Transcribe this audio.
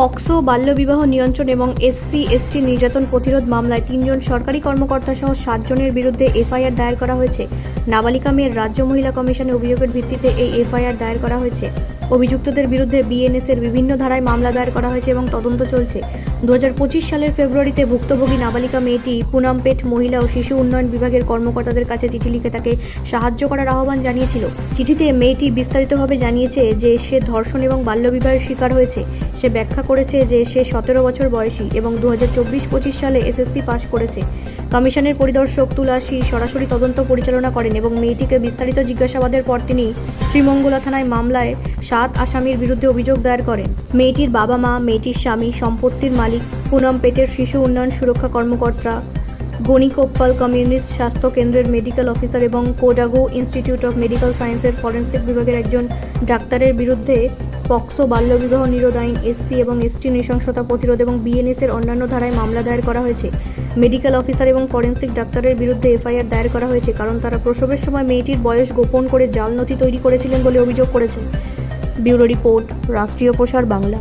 POCSO বাল্যবিবাহ নিয়ন্ত্রণ এবং এসসি এসটি নির্যাতন প্রতিরোধ মামলায় তিনজন সরকারি কর্মকর্তা সহ সাতজনের বিরুদ্ধে এফআইআর দায়ের করা হয়েছে। নাবালিকা মেয়ের রাজ্য মহিলা কমিশনে অভিযোগের ভিত্তিতে এই এফআইআর দায়ের করা হয়েছে। অভিযুক্তদের বিরুদ্ধে বিএনএস এর বিভিন্ন ধারায় মামলা দায়ের করা হয়েছে এবং তদন্ত চলছে। দু হাজার পঁচিশ সালের ফেব্রুয়ারিতে ভুক্তভোগী নাবালিকা মেয়েটি পুনামপেট মহিলা ও শিশু উন্নয়ন বিভাগের কর্মকর্তাদের কাছে চিঠি লিখে তাকে সাহায্য করার আহ্বান জানিয়েছিল। চিঠিতে মেয়েটি বিস্তারিতভাবে জানিয়েছে যে, সে ধর্ষণ এবং বাল্যবিবাহের শিকার হয়েছে। সে ব্যাখ্যা করেছে যে সে সতেরো বছর বয়সী এবং দু হাজার চব্বিশ পঁচিশ সালে এসএসসি পাশ করেছে। কমিশনের পরিদর্শক তুলাসী সরাসরি তদন্ত পরিচালনা করেন এবং মেয়েটিকে বিস্তারিত জিজ্ঞাসাবাদের পর তিনি শ্রীমঙ্গলা থানায় মামলায় সাত আসামির বিরুদ্ধে অভিযোগ দায়ের করেন। মেয়েটির বাবা মা, মেয়েটির স্বামী, সম্পত্তির মালিক, পুনম পেটের শিশু উন্নয়ন সুরক্ষা কর্মকর্তা, গণিকোপ্পাল কমিউনিস্ট স্বাস্থ্য কেন্দ্রের মেডিকেল অফিসার এবং কোডাগো ইনস্টিটিউট অফ মেডিকেল সায়েন্সের ফরেন্সিক বিভাগের একজন ডাক্তারের বিরুদ্ধে পক্সো বাল্যবিবাহ নিরোধ আইন, এসসি এবং এসটি নৃশংসতা প্রতিরোধ এবং বিএনএস এর অন্যান্য ধারায় মামলা দায়ের করা হয়েছে। মেডিকেল অফিসার এবং ফরেন্সিক ডাক্তারের বিরুদ্ধে এফআইআর দায়ের করা হয়েছে, কারণ তারা প্রসবের সময় মেয়েটির বয়স গোপন করে জাল নথি তৈরি করেছিলেন বলে অভিযোগ করেছে ব্যুরো রিপোর্ট, রাষ্ট্রীয় প্রসার বাংলা।